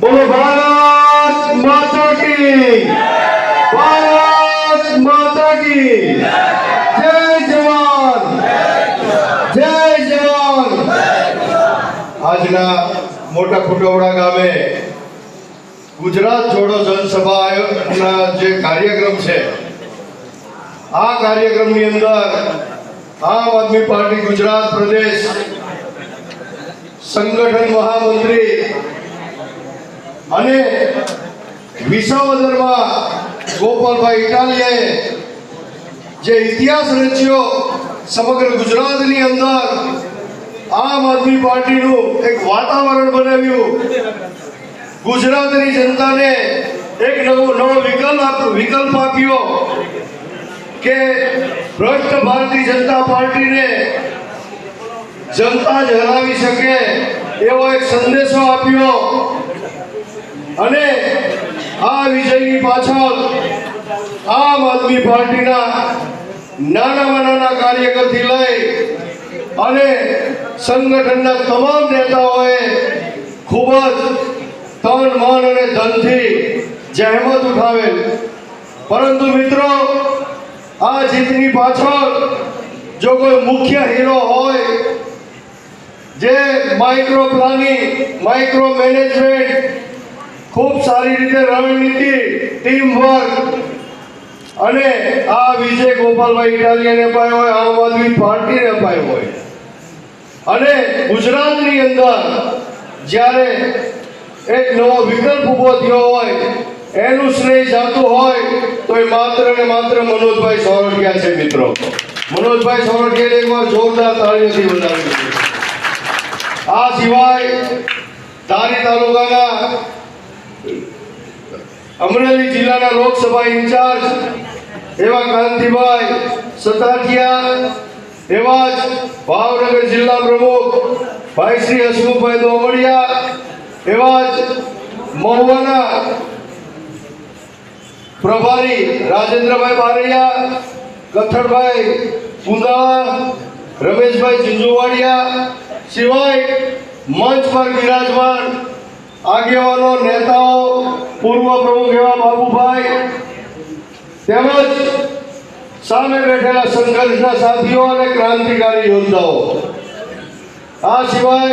બોલો ભારત માતા કી. ભારત માતા કી. જય જવાન. જય જવાન. આજના મોટા ફોટોવડા ગામે ગુજરાત જોડો જનસભાના જે કાર્યક્રમ છે, આ કાર્યક્રમની અંદર આમ આદમી પાર્ટી ગુજરાત પ્રદેશ સંગઠન મહામંત્રી અને વિસાવદરમાં ગોપાલભાઈ ઇટાલિયાએ જે ઇતિહાસ રચ્યો સમગ્ર ગુજરાતની અંદર, આમ આદમી પાર્ટીનું એક વાતાવરણ બનાવ્યું. ગુજરાતની જનતાને એક નવો નવો વિકલ્પ વિકલ્પ આપ્યો કે ભ્રષ્ટ ભારતીય જનતા પાર્ટીને જનતા જ હરાવી શકે એવો એક સંદેશો આપ્યો. અને આ વિજયની પાછળ આમ આદમી પાર્ટીના નાનામાં નાના કાર્યકરથી લઈ અને સંગઠનના તમામ નેતાઓએ ખૂબ જ તન, મન અને ધનથી જહેમત ઉઠાવેલ. પરંતુ મિત્રો, આ જીતની પાછળ જો કોઈ મુખ્ય હીરો હોય, જે માઇક્રો પ્લાનિંગ માઇક્રો મેનેજમેન્ટ ખૂબ સારી રીતે રણનીતિ ટીમ વર્ક અને આ વિજય ગોપાલભાઈ ઇટાલિયાને અપાયો હોય, આમ આદમી પાર્ટીને અપાયો હોય. અને ગુજરાતની અંદર જ્યારે એક નવો વિકલ્પ ઊભો થયો હોય, એનું શ્રેય જાતું હોય, તો એ માત્ર ને માત્ર મનોજભાઈ સોરઠિયા છે, મિત્રો. મનોજભાઈ સોરઠિયાને એકવાર જોરદાર તાળીઓથી વધાવી આ સિવાય ધારી તાલુકાના અમરેલી જિલ્લાના લોકસભા ઇન્ચાર્જ એવા કાંતિભાઈ સતાઠિયા, એવા જ ભાવનગર જિલ્લા પ્રમુખ ભાઈ શ્રી હસમુખભાઈ દોમડિયા, એવા જ મહુવાના પ્રભારી રાજેન્દ્રભાઈ બારૈયા, કથળભાઈ પુંદાવા, રમેશભાઈ ઝીંઝુવાડિયા, સિવાય મંચ પર બિરાજમાન આગેવાનો, નેતાઓ, પૂર્વ પ્રમુખ એવા બાબુભાઈ તેમજ સામે બેઠેલા સંઘર્ષના સાથીઓ અને ક્રાંતિકારી યોદ્ધાઓ. આ સિવાય